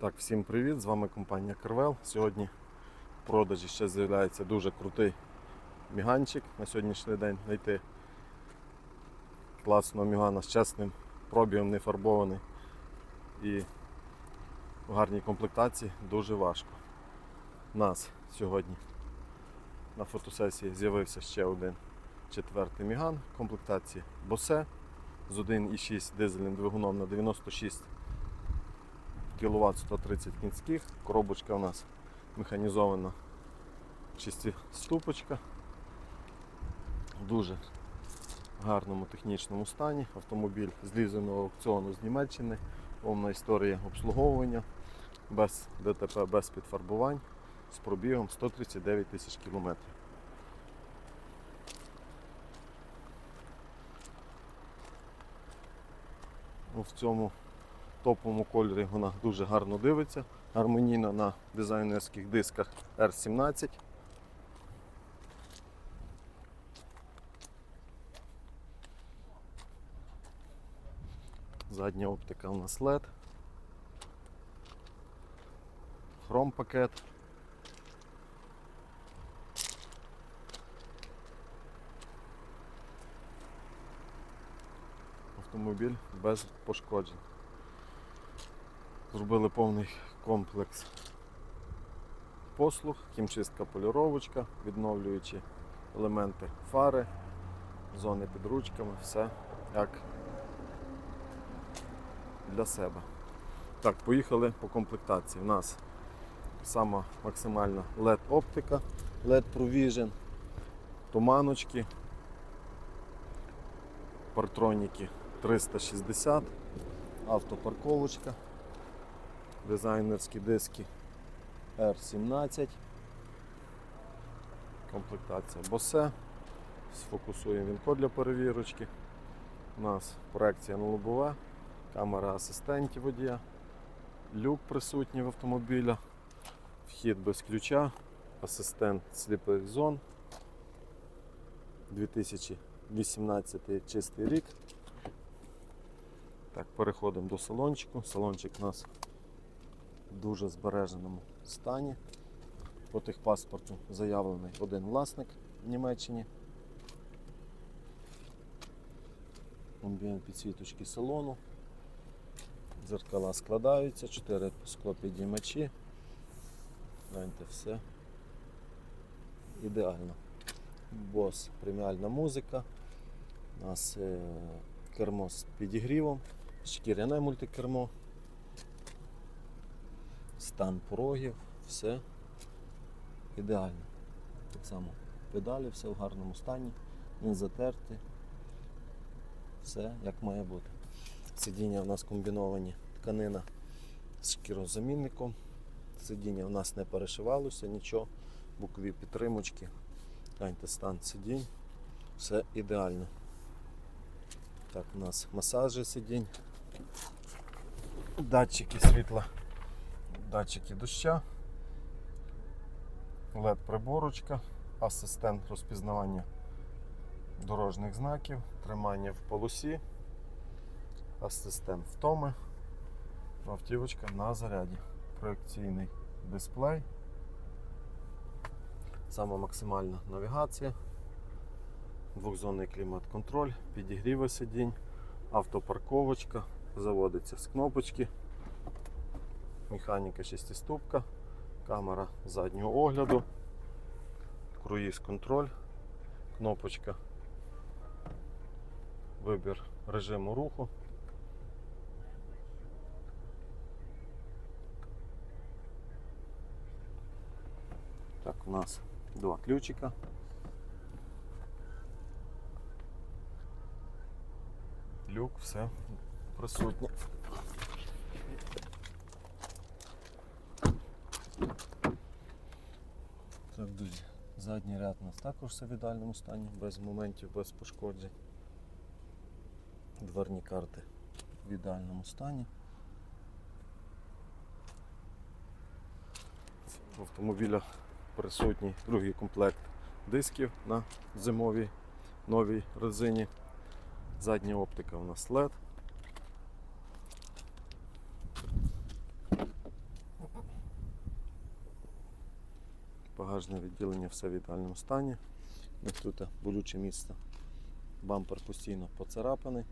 Так, всім привіт! З вами компанія Карвел. Сьогодні в продажі ще з'являється дуже крутий міганчик на сьогоднішній день знайти класного мігана з чесним пробігом, не фарбований і в гарній комплектації дуже важко. У нас сьогодні на фотосесії з'явився ще один четвертий міган комплектації Bose з 1,6 дизельним двигуном на 96 кВт 130 кінських. Коробочка у нас механізована шестиступочка. В дуже гарному технічному стані. Автомобіль з аукціону з Німеччини. Повна історія обслуговування, без ДТП, без підфарбувань, з пробігом 139 тисяч кілометрів. В цьому топовому кольорі вона дуже гарно дивиться. Гармонійно на дизайнерських дисках R17. Задня оптика у нас LED. Хром пакет. Автомобіль без пошкоджень. Зробили повний комплекс послуг, хімчистка поліровочка, відновлюючи елементи фари, зони під ручками, все як для себе. Так, поїхали по комплектації. У нас сама максимальна LED оптика, LED Provision, туманочки, партроніки 360, автопарковочка дизайнерські диски R17, комплектація Bose, сфокусуємо вінко для перевірочки. У нас проекція на лобове, камера асистентів водія, люк присутній в автомобіля, вхід без ключа, асистент сліпих зон. 2018 чистий рік. Так, переходимо до салончику. Салончик у нас дуже збереженому стані. По техпаспорту заявлений один власник в Німеччині. Амбієнт підсвіточки салону. Дзеркала складаються, 4 склопідіймачі. Гляньте, все ідеально. Бос преміальна музика. У нас е, кермо з підігрівом, шкіряне мультикермо стан порогів, все ідеально. Так само педалі, все в гарному стані, не затерті, все як має бути. Сидіння у нас комбіновані тканина з шкірозамінником. Сидіння у нас не перешивалося, нічого, бокові підтримочки. Гляньте стан сидінь, все ідеально. Так, у нас масажі сидінь, датчики світла датчики доща, led приборочка, асистент розпізнавання дорожніх знаків, тримання в полосі, асистент втоми, автівочка на заряді, проекційний дисплей, сама максимальна навігація, двохзонний клімат-контроль, підігріви сидінь, автопарковочка, заводиться з кнопочки механіка шестиступка, камера заднього огляду, круїз контроль, кнопочка, вибір режиму руху. Так, у нас два ключика. Люк, все присутнє. Так, друзі, задній ряд у нас також все в ідеальному стані, без моментів, без пошкоджень. Дверні карти в ідеальному стані. В автомобіля присутній другий комплект дисків на зимовій новій резині. Задня оптика у нас LED. Багажне відділення все в ідеальному стані. Ось тут болюче місце. Бампер постійно поцарапаний,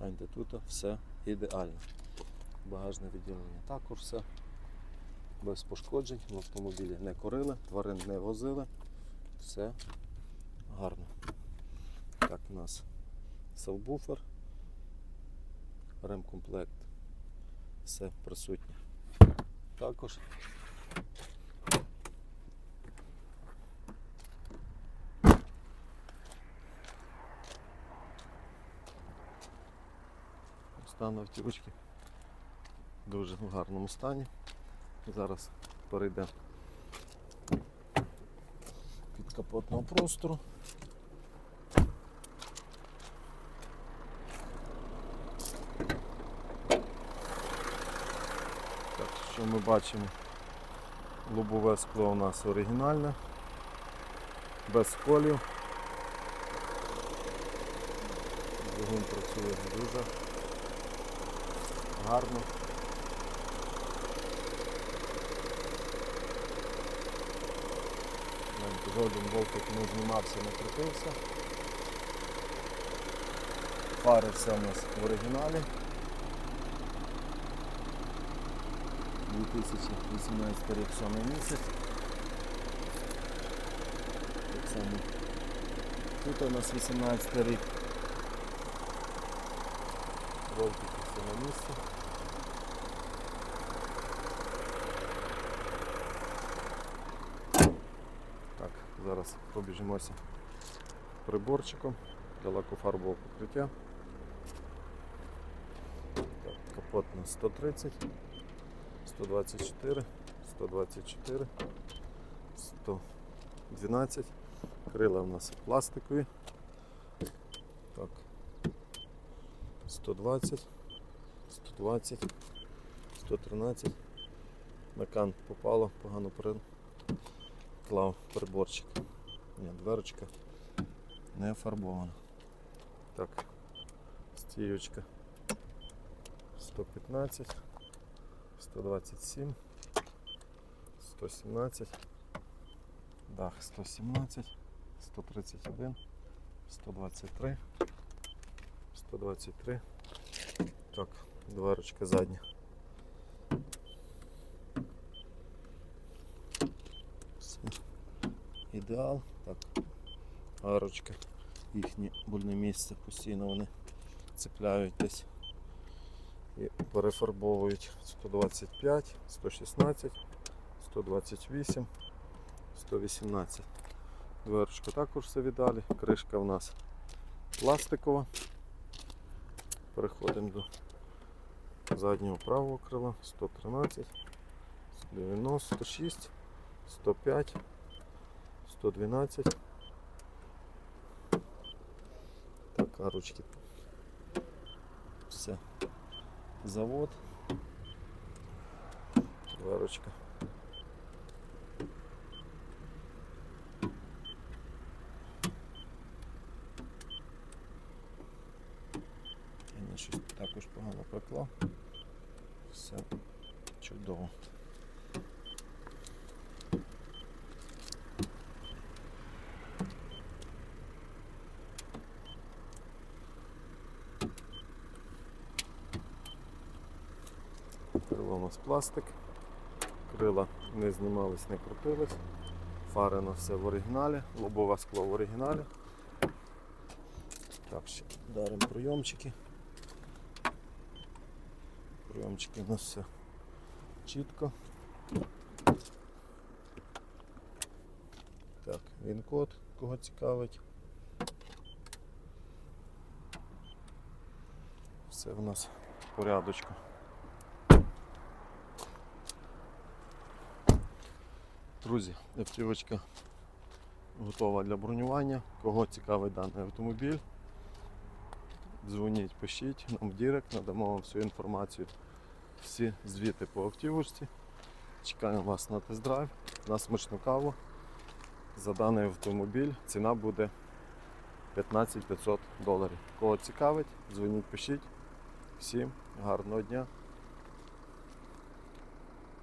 а тут все ідеально. Багажне відділення також все без пошкоджень. В автомобілі не корили, тварин не возили. Все гарно. Так, у нас сабвуфер, ремкомплект, все присутнє. Також стан автівочки дуже в гарному стані. Зараз перейдемо під капотного простору. Так, що ми бачимо? Лобове скло у нас оригінальне, без сколів. Двигун працює дуже гарно. Жоден болтик не знімався, не крутився. Фари все у нас в оригіналі. 2018 рік 7 місяць. Так само. Тут у нас 18 рік. Болтики все на місці. Так, зараз пробіжимося приборчиком для лакофарбового покриття. Так, капот на 130, 124, 124, 112. Крила у нас пластикові. Так. 120, 120, 113. На кан попало, погано приклав приборчик. Ні, дверочка не фарбована. Так, стіючка 115, 127, 117, дах 117, 131, 123. 123. Так, дверочка задня. Все. Ідеал. Так. Арочка. Їхнє больне місце постійно вони цепляють десь і перефарбовують 125, 116, 128, 118. Дверочка також все віддалі. Кришка в нас пластикова. Переходимо до заднього правого крила 113, 96, 105, 112. Так, а ручки. Все. Завод. Дверочка. Також пекло. Все чудово. Крило у нас пластик, крила не знімались, не крутились, фари на все в оригіналі, лобове скло в оригіналі. Так, ще даримо прийомчики. Прийомчики у нас все чітко. Так, він код, кого цікавить. Все в нас в порядочку. Друзі, автівочка готова для бронювання. Кого цікавий даний автомобіль, дзвоніть, пишіть нам в Дірект, надамо вам всю інформацію, всі звіти по автівочці. Чекаємо вас на тест-драйв, на смачну каву. За даний автомобіль ціна буде 15 500 доларів. Кого цікавить, дзвоніть, пишіть. Всім гарного дня.